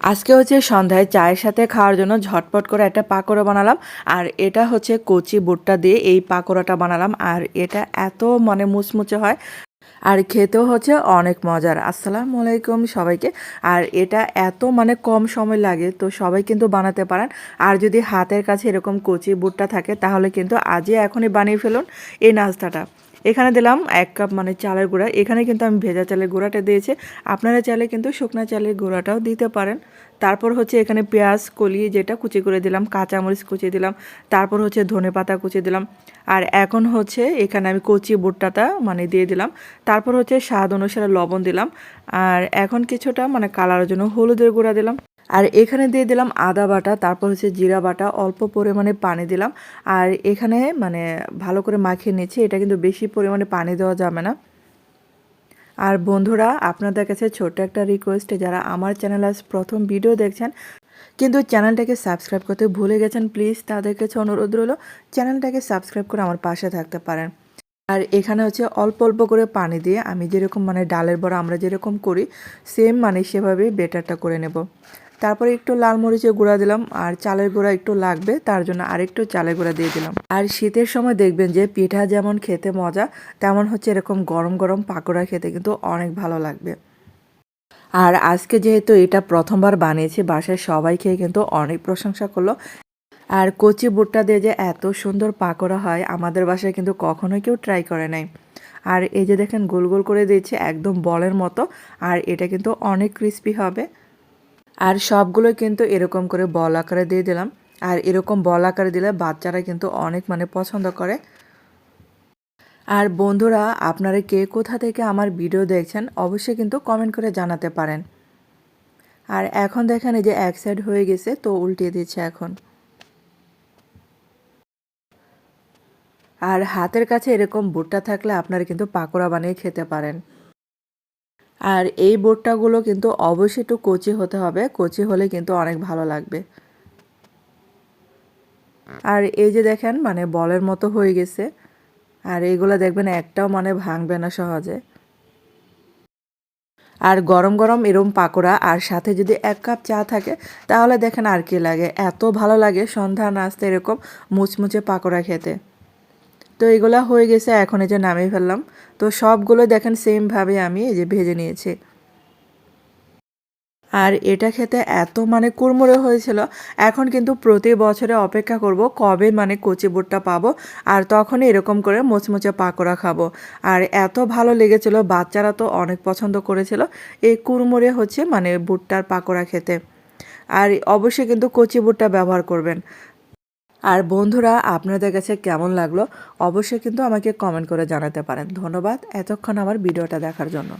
আজকে হচ্ছে সন্ধ্যায় চায়ের সাথে খাওয়ার জন্য ঝটপট করে একটা পাকোড়া বানালাম, আর এটা হচ্ছে কচি বুটটা দিয়ে এই পাকোড়াটা বানালাম, আর এটা এত মানে মুচমুচে হয়, আর খেতেও হচ্ছে অনেক মজার। আসসালামু আলাইকুম সবাইকে, আর এটা এত মানে কম সময় লাগে, তো সবাই কিন্তু বানাতে পারেন, আর যদি হাতের কাছে এরকম কচি বুটটা থাকে তাহলে কিন্তু আজই এখনই বানিয়ে ফেলুন এই নাস্তাটা। এখানে দিলাম এক কাপ মানে চালের গুঁড়া। এখানে কিন্তু আমি ভেজা চালের গুঁড়াটা দিয়েছি। আপনারা চাইলে কিন্তু শুকনা চালের গুঁড়াটাও দিতে পারেন। তারপর হচ্ছে এখানে পেঁয়াজ কলিয়ে যেটা কুচি করে দিলাম, কাঁচামরিচ কুচি দিলাম, তারপর হচ্ছে ধনে পাতা কুচি দিলাম। আর এখন হচ্ছে এখানে আমি কচি বুট্টাটা মানে দিয়ে দিলাম। তারপর হচ্ছে স্বাদ অনুসারে লবণ দিলাম। আর এখন কিছুটা মানে কালারের জন্য হলুদের গুঁড়া দিলাম। আর এখানে দিয়ে দিলাম আদা বাটা, তারপর হচ্ছে জিরা বাটা, অল্প পরিমাণে পানি দিলাম। আর এখানে মানে ভালো করে মাখিয়ে নিচ্ছি, এটা কিন্তু বেশি পরিমাণে পানি দেওয়া যাবে না। আর বন্ধুরা, আপনাদের কাছে ছোট্ট একটা রিকোয়েস্ট যারা আমার চ্যানেল আজ প্রথম ভিডিও দেখছেন, কিন্তু চ্যানেলটাকে সাবস্ক্রাইব করতে ভুলে গেছেন প্লিজ তাদের কাছে অনুরোধ রইল চ্যানেলটাকে সাবস্ক্রাইব করে আমার পাশে থাকতে পারেন। আর এখানে হচ্ছে অল্প অল্প করে পানি দিয়ে আমি যেরকম মানে ডালের বড়া আমরা যেরকম করি সেম মানে সেভাবে বেটারটা করে নেব। তারপরে একটু লাল মরিচের গুঁড়া দিলাম আর চালের গুঁড়া একটু লাগবে, তার জন্য আরেকটু চালের গুঁড়া দিয়ে দিলাম। আর শীতের সময় দেখবেন যে পিঠা যেমন খেতে মজা, তেমন হচ্ছে এরকম গরম গরম পাকোড়া খেতে কিন্তু অনেক ভালো লাগবে। আর আজকে যেহেতু এটা প্রথমবার বানিয়েছি, বাসায় সবাই খেয়ে কিন্তু অনেক প্রশংসা করল। আর কচি বুটটা দিয়ে যে এত সুন্দর পাকোড়া হয়, আমাদের বাসায় কিন্তু কখনোই কেউ ট্রাই করে নাই। আর এই যে দেখেন, গোল গোল করে দিয়েছে, একদম বলের মতো, আর এটা কিন্তু অনেক ক্রিস্পি হবে। আর সবগুলো কিন্তু এরকম করে বল আকারে দিয়ে দিলাম। আর এরকম বল আকারে দিলে বাচ্চারা কিন্তু অনেক মানে পছন্দ করে। আর বন্ধুরা, আপনারা কে কোথা থেকে আমার ভিডিও দেখছেন, অবশ্যই কিন্তু কমেন্ট করে জানাতে পারেন। আর এখন দেখেন এই যে এক সাইড হয়ে গেছে, তো উল্টিয়ে দিচ্ছে এখন। আর হাতের কাছে এরকম বুটটা থাকলে আপনারা কিন্তু পাকোড়া বানিয়ে খেতে পারেন। আর এই বোটটাগুলো কিন্তু অবশ্যই একটু কচি হতে হবে। কচি হলে কিন্তু অনেক ভালো লাগবে। আর এই যে দেখেন মানে বলের মতো হয়ে গেছে। আর এইগুলো দেখবেন একটাও মানে ভাঙবে না সহজে। আর গরম গরম এরম পাকোড়া আর সাথে যদি এক কাপ চা থাকে, তাহলে দেখেন আর কি লাগে। এত ভালো লাগে সন্ধ্যা নাস্তে এরকম মুচমুচে পাকোড়া খেতে। তো এগুলো হয়ে গেছে, এখন এই যে নামিয়ে ফেললাম। তো সবগুলো দেখেন সেমভাবে আমি এই যে ভেজে নিয়েছি। আর এটা খেতে এত মানে কুড়মুড়ে হয়েছিল। এখন কিন্তু প্রতি বছরে অপেক্ষা করব কবে মানে কচি বুটটা পাবো আর তখনই এরকম করে মুচমুচে পাকোড়া খাব। আর এত ভালো লেগেছিল, বাচ্চারা তো অনেক পছন্দ করেছিল এই কুড়মুড়ে হচ্ছে মানে বুটটার পাকোড়া খেতে। আর অবশ্যই কিন্তু কচি বুটটা ব্যবহার করবেন। আর বন্ধুরা, আপনাদের কাছে কেমন লাগল? অবশ্যই কিন্তু আমাকে কমেন্ট করে জানাতে পারেন। ধন্যবাদ এতক্ষণ আমার ভিডিওটা দেখার জন্য।